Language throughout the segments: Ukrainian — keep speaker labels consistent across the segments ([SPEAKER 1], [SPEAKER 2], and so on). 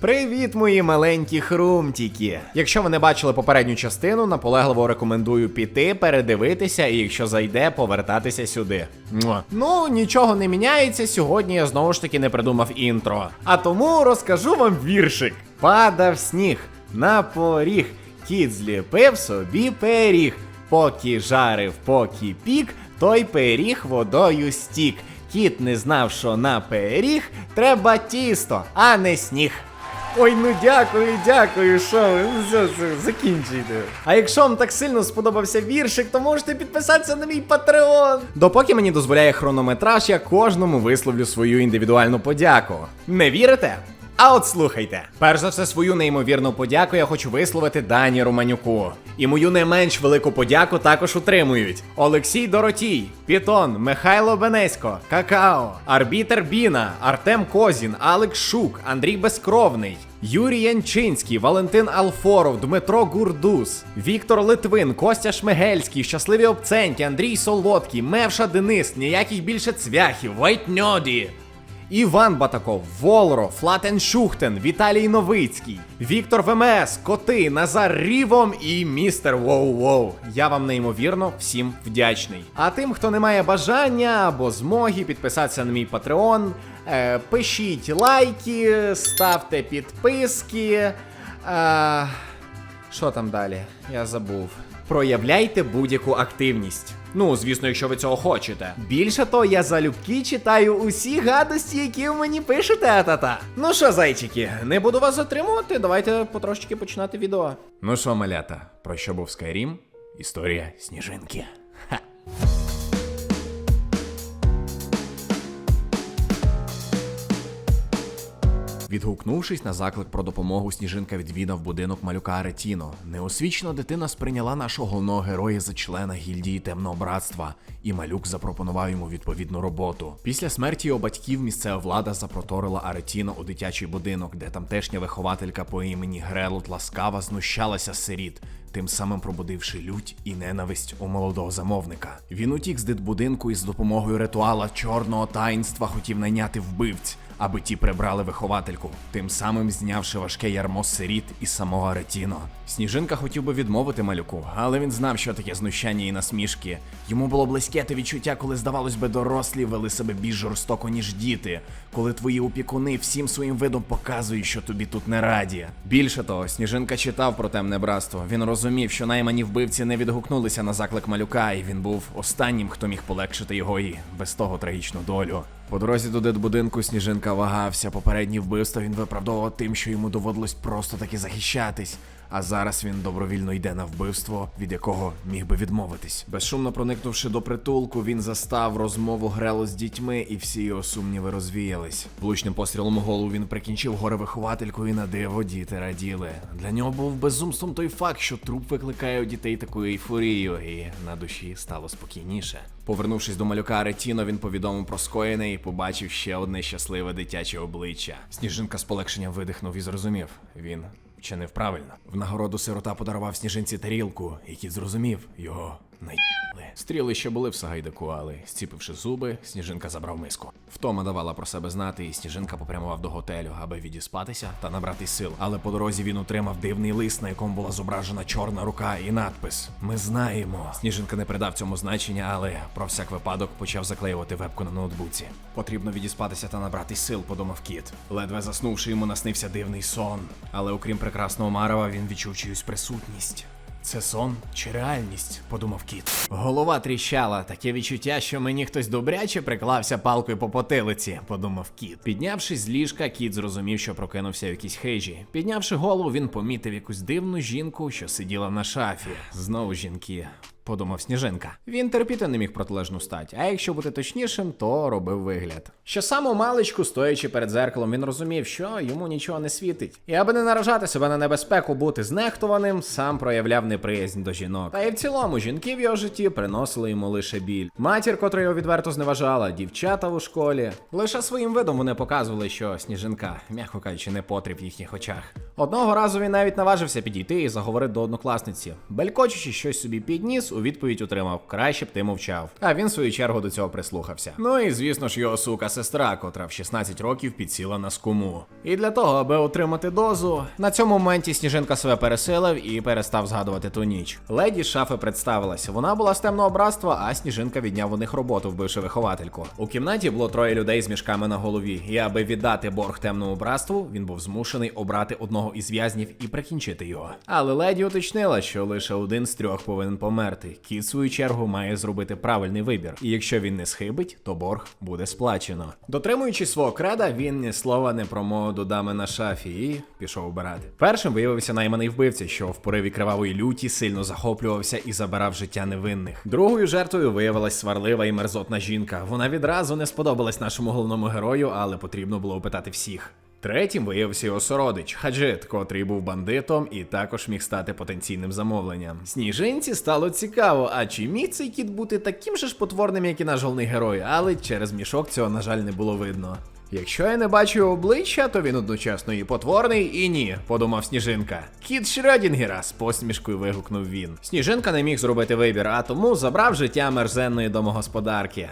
[SPEAKER 1] Привіт, мої маленькі хрумтіки! Якщо ви не бачили попередню частину, наполегливо рекомендую піти, передивитися, і якщо зайде, повертатися сюди. Муа. Ну, нічого не міняється. Сьогодні я знову ж таки не придумав інтро. А тому розкажу вам віршик. Падав сніг на поріг, кіт зліпив собі пиріг. Поки жарив, поки пік, той пиріг водою стік. Кіт не знав, що на пиріг треба тісто, а не сніг. Ой, ну дякую, дякую, що ви закінчуйте. А якщо вам так сильно сподобався віршик, то можете підписатися на мій патреон. Допоки мені дозволяє хронометраж, я кожному висловлю свою індивідуальну подяку. Не вірите? А от слухайте, перш за все, свою неймовірну подяку я хочу висловити Дані Романюку. І мою не менш велику подяку також утримують Олексій Доротій, Пітон, Михайло Бенесько, Какао, Арбітер Біна, Артем Козін, Алекс Шук, Андрій Безкровний. Юрій Янчинський, Валентин Алфоров, Дмитро Гурдус, Віктор Литвин, Костя Шмигельський, Щасливі Обценьки, Андрій Солодкий, Мевша Денис, ніяких більше цвяхів, Вайтньоді. Іван Батаков, Волро, Флатен Шухтен, Віталій Новицький, Віктор ВМС, Коти, Назар Рівом і містер Воу Воу. Я вам неймовірно всім вдячний. А тим, хто не має бажання або змоги підписатися на мій патреон, е, пишіть лайки, ставте підписки. Е, що там далі? Я забув. Проявляйте будь-яку активність. Ну, звісно, якщо ви цього хочете. Більше того, я залюбки читаю усі гадості, які ви мені пишете, атата. Ну що, зайчики, не буду вас затримувати. Давайте потрошечки починати відео. Ну що, малята, про що був Skyrim? Історія сніжинки. Ха. Відгукнувшись на заклик про допомогу, сніжинка відвідав будинок малюка Ретіно. Неосвічена дитина сприйняла нашого головного героя за члена гільдії темного братства, і малюк запропонував йому відповідну роботу. Після смерті його батьків місцева влада запроторила Аретіно у дитячий будинок, де тамтешня вихователька по імені Грелот ласкава знущалася з сиріт. Тим самим пробудивши лють і ненависть у молодого замовника. Він утік з дитбудинку і з допомогою ритуала чорного таїнства хотів найняти вбивць, аби ті прибрали виховательку, тим самим знявши важке ярмо сиріт і самого Аретіно. Сніжинка хотів би відмовити малюку, але він знав, що таке знущання і насмішки. Йому було близьке те відчуття, коли, здавалось би, дорослі вели себе більш жорстоко, ніж діти, коли твої опікуни всім своїм видом показують, що тобі тут не раді. Більше того, сніжинка читав про темне братство. Він розумів, що наймані вбивці не відгукнулися на заклик малюка, і він був останнім, хто міг полегшити його і без того трагічну долю. По дорозі до дитбудинку сніжинка вагався. Попередні вбивства він виправдовував тим, що йому доводилось просто таки захищатись. А зараз він добровільно йде на вбивство, від якого міг би відмовитись. Безшумно проникнувши до притулку, він застав розмову Грело з дітьми, і всі його сумніви розвіялись. Влучним пострілом у голову він прикінчив горе виховательку і на диво діти раділи. Для нього був безумством той факт, що труп викликає у дітей таку ейфорію, і на душі стало спокійніше. Повернувшись до малюка Ретіно, він повідомив про скоєне і побачив ще одне щасливе дитяче обличчя. Сніжинка з полегшенням видихнув і зрозумів. Він чинив правильно. В нагороду сирота подарував сніжинці тарілку, і кіт зрозумів його наїли. Стріли ще були в Сагайдаку, але зціпивши зуби, сніжинка забрав миску. Втома давала про себе знати, і сніжинка попрямував до готелю, аби відіспатися та набрати сил. Але по дорозі він отримав дивний лист, на якому була зображена чорна рука і надпис: Ми знаємо. Сніжинка не придав цьому значення, але про всяк випадок почав заклеювати вебку на ноутбуці. Потрібно відіспатися та набрати сил, подумав кіт. Ледве заснувши, йому наснився дивний сон. Але окрім прекрасного Марова, він відчув чиюсь присутність. Це сон чи реальність? подумав кіт. Голова тріщала, таке відчуття, що мені хтось добряче приклався палкою по потилиці, подумав кіт. Піднявшись з ліжка, кіт зрозумів, що прокинувся в якійсь хижі. Піднявши голову, він помітив якусь дивну жінку, що сиділа на шафі. Знову жінки. Подумав сніжинка. Він терпіти не міг протилежну стать, а якщо бути точнішим, то робив вигляд. Що саму маличку, стоячи перед зеркалом, він розумів, що йому нічого не світить. І аби не наражати себе на небезпеку бути знехтуваним, сам проявляв неприязнь до жінок. Та й в цілому жінки в його житті приносили йому лише біль. Матір, котра його відверто зневажала, дівчата у школі. Лише своїм видом вони показували, що сніжинка, м'яко кажучи, не потріб в їхніх очах. Одного разу він навіть наважився підійти і заговорити до однокласниці. Белькочучи щось собі підніс, у відповідь отримав краще б ти мовчав. А він в свою чергу до цього прислухався. Ну і звісно ж його сука сестра, котра в 16 років підсіла на скуму. І для того, аби отримати дозу, на цьому моменті сніжинка себе пересилив і перестав згадувати ту ніч. Леді шафи представилася. Вона була з темного братства, а сніжинка відняв у них роботу, вбивши виховательку. У кімнаті було троє людей з мішками на голові. І аби віддати борг темному братству, він був змушений обрати одного із в'язнів і прикінчити його. Але леді уточнила, що лише один з трьох повинен померти. Кіт, в свою чергу, має зробити правильний вибір. І якщо він не схибить, то борг буде сплачено. Дотримуючись свого креда, він ні слова не промовив до дами на шафі і пішов обирати. Першим виявився найманий вбивця, що в пориві кривавої люті сильно захоплювався і забирав життя невинних. Другою жертвою виявилась сварлива і мерзотна жінка. Вона відразу не сподобалась нашому головному герою, але потрібно було опитати всіх. Третім виявився його сородич Хаджит, котрий був бандитом і також міг стати потенційним замовленням. Сніжинці стало цікаво, а чи міг цей кіт бути таким же ж потворним, як і наш головний герой, але через мішок цього, на жаль, не було видно. Якщо я не бачу обличчя, то він одночасно і потворний, і ні, подумав Сніжинка. Кіт Шрёдінгера з посмішкою вигукнув він. Сніжинка не міг зробити вибір, а тому забрав життя мерзенної домогосподарки.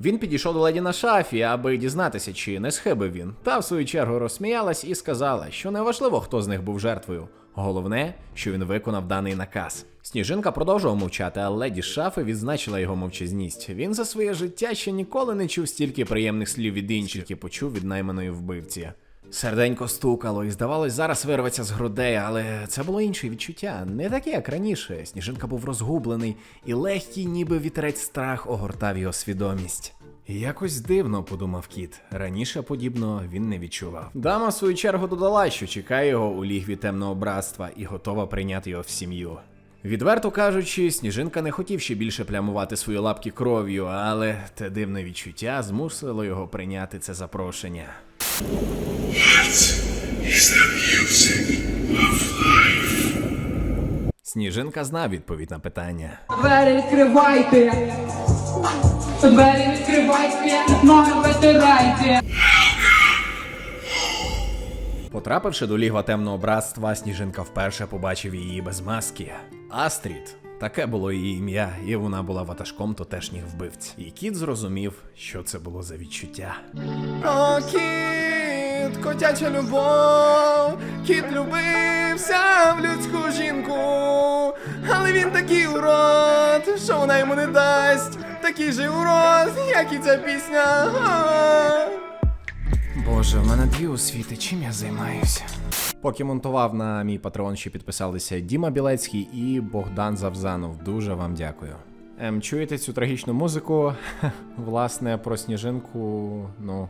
[SPEAKER 1] Він підійшов до леді на шафі, аби дізнатися, чи не схибив він. Та в свою чергу розсміялась і сказала, що неважливо, хто з них був жертвою. Головне, що він виконав даний наказ. Сніжинка продовжував мовчати, а леді шафи відзначила його мовчазність. Він за своє життя ще ніколи не чув стільки приємних слів від інших, які почув від найманої вбивці. Серденько стукало, і здавалось, зараз вирветься з грудей, але це було інше відчуття, не таке, як раніше. Сніжинка був розгублений, і легкий, ніби вітерець страх огортав його свідомість. Якось дивно, подумав кіт. Раніше подібно він не відчував. Дама в свою чергу додала, що чекає його у лігві темного братства і готова прийняти його в сім'ю. Відверто кажучи, сніжинка не хотів ще більше плямувати свої лапки кров'ю, але те дивне відчуття змусило його прийняти це запрошення.
[SPEAKER 2] Is the music of life.
[SPEAKER 1] Сніжинка знав відповідь на питання.
[SPEAKER 3] Двері відкривайте! Двері відкривайте, ноги витирайте!
[SPEAKER 1] Потрапивши до лігва темного братства, сніжинка вперше побачив її без маски. Астрід. Таке було її ім'я, і вона була ватажком тотешніх вбивць. І кіт зрозумів, що це було за відчуття. О, кіт, котяча любов, кіт любився в людську жінку, але він такий урод, що вона йому не дасть. Такий же урод, як і ця пісня. Боже, в мене дві освіти, чим я займаюся? Поки монтував на мій патреон, ще підписалися Діма Білецький і Богдан Завзанов. Дуже вам дякую. Ем, чуєте цю трагічну музику? Власне, про сніжинку, ну.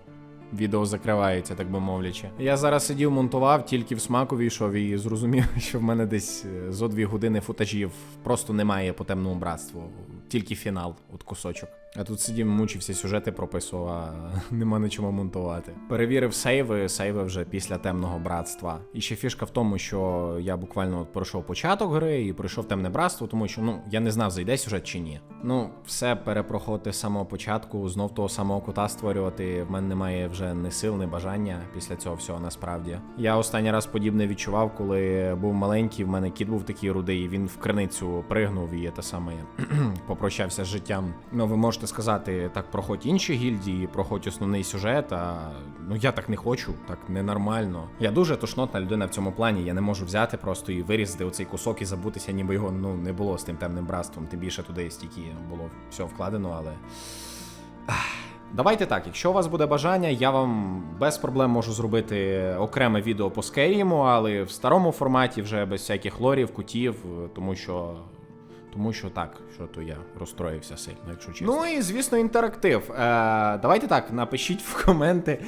[SPEAKER 1] Відео закривається, так би мовлячи. Я зараз сидів, монтував, тільки в смаку війшов і зрозумів, що в мене десь е, зо дві години футажів просто немає по темному братству. Тільки фінал, от кусочок. А тут сидів, мучився, сюжети прописував, а нема на чому монтувати. Перевірив сейви, сейви вже після темного братства. І ще фішка в тому, що я буквально от пройшов початок гри і пройшов темне братство, тому що ну я не знав, зайде сюжет чи ні. Ну, все перепроходити з самого початку, знов того самого кута створювати. В мене немає вже ні сил, ні бажання після цього всього насправді. Я останній раз подібне відчував, коли був маленький. В мене кіт був такий рудий, він в криницю пригнув і те саме попрощався з життям. Ну, ви можете сказати, так проходь інші гільдії, проходь основний сюжет. А ну я так не хочу, так ненормально. Я дуже тошнотна людина в цьому плані. Я не можу взяти просто і вирізати оцей кусок і забутися, ніби його ну не було з тим темним братством. Тим більше туди стільки було все вкладено, але. Давайте так, якщо у вас буде бажання, я вам без проблем можу зробити окреме відео по Скеріму, але в старому форматі вже без всяких лорів, кутів, тому що. Тому що так, що то я розстроївся сильно, якщо чесно. Ну і звісно, інтерактив. Е, давайте так, напишіть в коменти,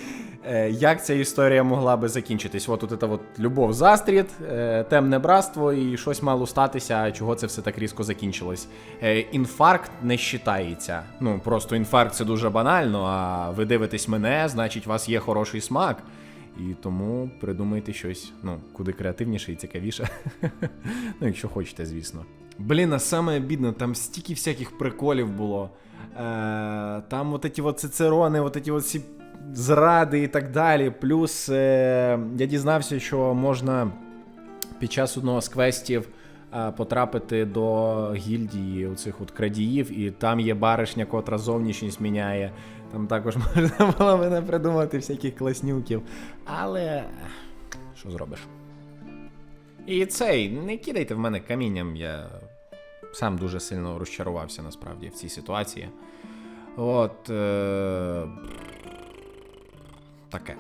[SPEAKER 1] е, як ця історія могла би закінчитись. От тут от любов застріт, е, темне братство і щось мало статися, чого це все так різко закінчилось. Е, інфаркт не вважається. Ну просто інфаркт це дуже банально. А ви дивитесь мене, значить, у вас є хороший смак. І тому придумайте щось, ну, куди креативніше і цікавіше. ну, якщо хочете, звісно. Блін, а саме обідно, там стільки всяких приколів було. Е, там от ці от цицерони, от ці от всі зради і так далі. Плюс е, я дізнався, що можна під час одного з квестів е, потрапити до гільдії оцих от крадіїв, і там є баришня, котра зовнішність міняє. Там також можна було мене придумати всяких класнюків. Але що зробиш? І цей, не кидайте в мене камінням, я сам дуже сильно розчарувався насправді в цій ситуації. От. Е... Таке.